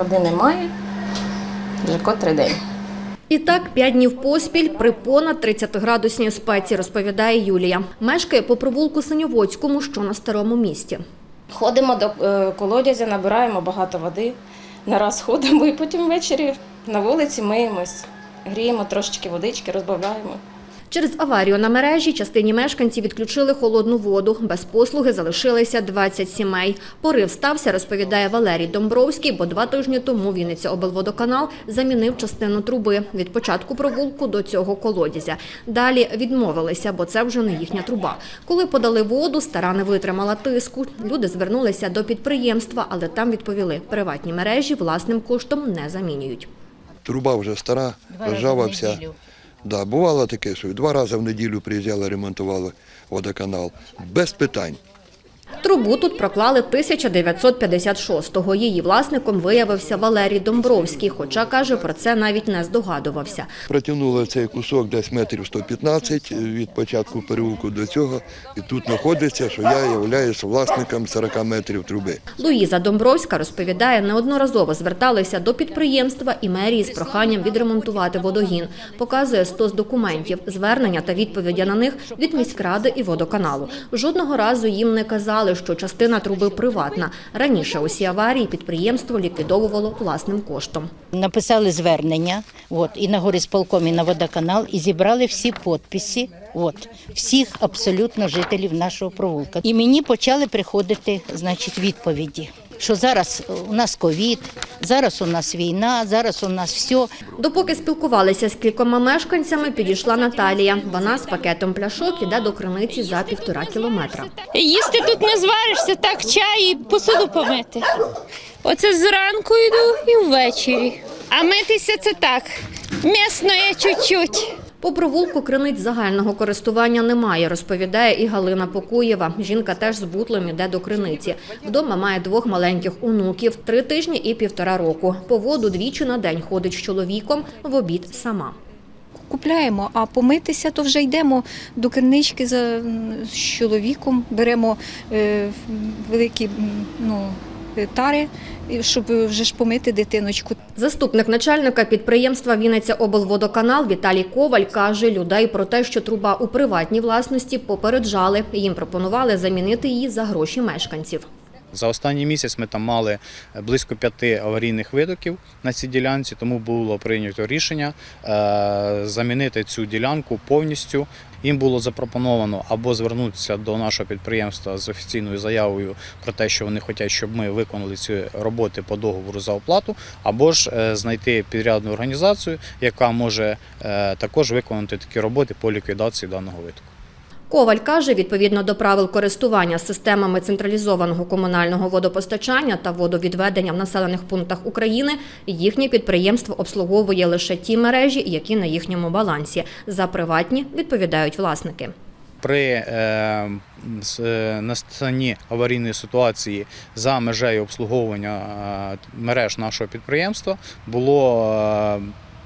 Води немає. Вже котрий день. І так, п'ять днів поспіль при понад 30-градусній спеці, розповідає Юлія. Мешкає по провулку Синьоводському, що на старому місті. Ходимо до е, колодязя, набираємо багато води. Нараз ходимо і потім ввечері на вулиці миємось, гріємо трошечки водички, розбавляємо. Через аварію на мережі частині мешканців відключили холодну воду. Без послуги залишилися 20 сімей. Порив стався, розповідає Валерій Домбровський, бо два тижні тому Вінниця облводоканал замінив частину труби від початку провулку до цього колодязя. Далі відмовилися, бо це вже не їхня труба. Коли подали воду, стара не витримала тиску. Люди звернулися до підприємства, але там відповіли, приватні мережі власним коштом не замінюють. Труба вже стара, ржава вся. Да, бувало таке, що два рази в неділю приїжджали, ремонтували водоканал. Без питань. Трубу тут проклали 1956-го. Її власником виявився Валерій Домбровський, хоча, каже, про це навіть не здогадувався. Протягнули цей кусок десь метрів 115 від початку переулку до цього. І тут знаходиться, що я являюсь власником 40 метрів труби. Луїза Домбровська розповідає, неодноразово зверталися до підприємства і мерії з проханням відремонтувати водогін. Показує 100 з документів, звернення та відповіді на них від міськради і водоканалу. Жодного разу їм не казали, що частина труби приватна. Раніше усі аварії підприємство ліквідовувало власним коштом. Написали звернення, от, і на горисполком, і на водоканал, і зібрали всі підписи, от, всіх абсолютно жителів нашого провулка. І мені почали приходити, значить, відповіді, що зараз у нас ковід, зараз у нас війна, зараз у нас все. Допоки спілкувалися з кількома мешканцями, підійшла Наталія. Вона з пакетом пляшок іде до криниці за півтора кілометра. Їсти тут не зваришся, так чай і посуду помити. Оце зранку йду і ввечері. А митися це так. М'ясно є чуть-чуть. По провулку криниць загального користування немає, розповідає і Галина Покуєва. Жінка теж з бутлем іде до криниці. Вдома має двох маленьких онуків, три тижні і півтора року. По воду двічі на день ходить з чоловіком, в обід сама. купляємо, а помитися то вже йдемо до кернички за, з чоловіком, беремо е, великі ну, тари, щоб вже ж помити дитиночку. Заступник начальника підприємства Вінниця облводоканал Віталій Коваль каже, людей про те, що труба у приватній власності попереджали. Їм пропонували замінити її за гроші мешканців. За останній місяць ми там мали близько п'яти аварійних видоків на цій ділянці, тому було прийнято рішення е, замінити цю ділянку повністю. Їм було запропоновано або звернутися до нашого підприємства з офіційною заявою про те, що вони хочуть, щоб ми виконали ці роботи по договору за оплату, або ж е, знайти підрядну організацію, яка може е, також виконати такі роботи по ліквідації даного видку. Коваль каже, відповідно до правил користування системами централізованого комунального водопостачання та водовідведення в населених пунктах України, їхнє підприємство обслуговує лише ті мережі, які на їхньому балансі. За приватні відповідають власники. При е, е, настанні аварійної ситуації за межею обслуговування е, мереж нашого підприємства було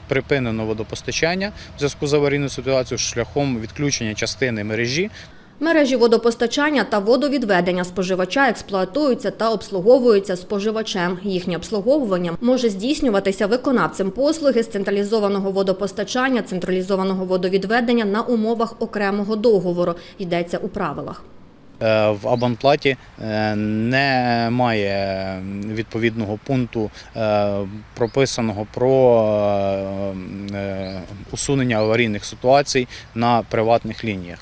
припинено водопостачання в зв'язку з аварійною ситуацією шляхом відключення частини мережі Мережі водопостачання та водовідведення споживача експлуатуються та обслуговуються споживачем. Їхнє обслуговування може здійснюватися виконавцем послуги з централізованого водопостачання, централізованого водовідведення на умовах окремого договору. Йдеться у правилах. Е, в абонплаті е, немає відповідного пункту е, прописаного про усунення аварійних ситуацій на приватних лініях.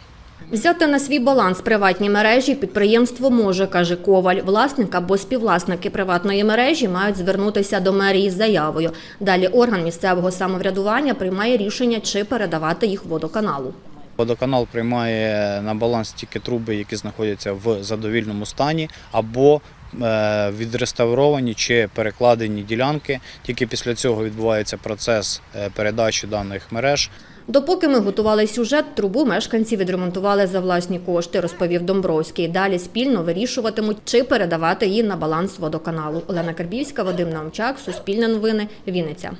Взяти на свій баланс приватні мережі підприємство може, каже Коваль. Власник або співвласники приватної мережі мають звернутися до мерії з заявою. Далі орган місцевого самоврядування приймає рішення, чи передавати їх водоканалу. Водоканал приймає на баланс тільки труби, які знаходяться в задовільному стані, або е, відреставровані чи перекладені ділянки. Тільки після цього відбувається процес е, передачі даних мереж Допоки ми готували сюжет, трубу мешканці відремонтували за власні кошти, розповів Домбровський. Далі спільно вирішуватимуть, чи передавати її на баланс водоканалу. Олена Карбівська, Вадим Наумчак, Суспільне новини, Вінниця.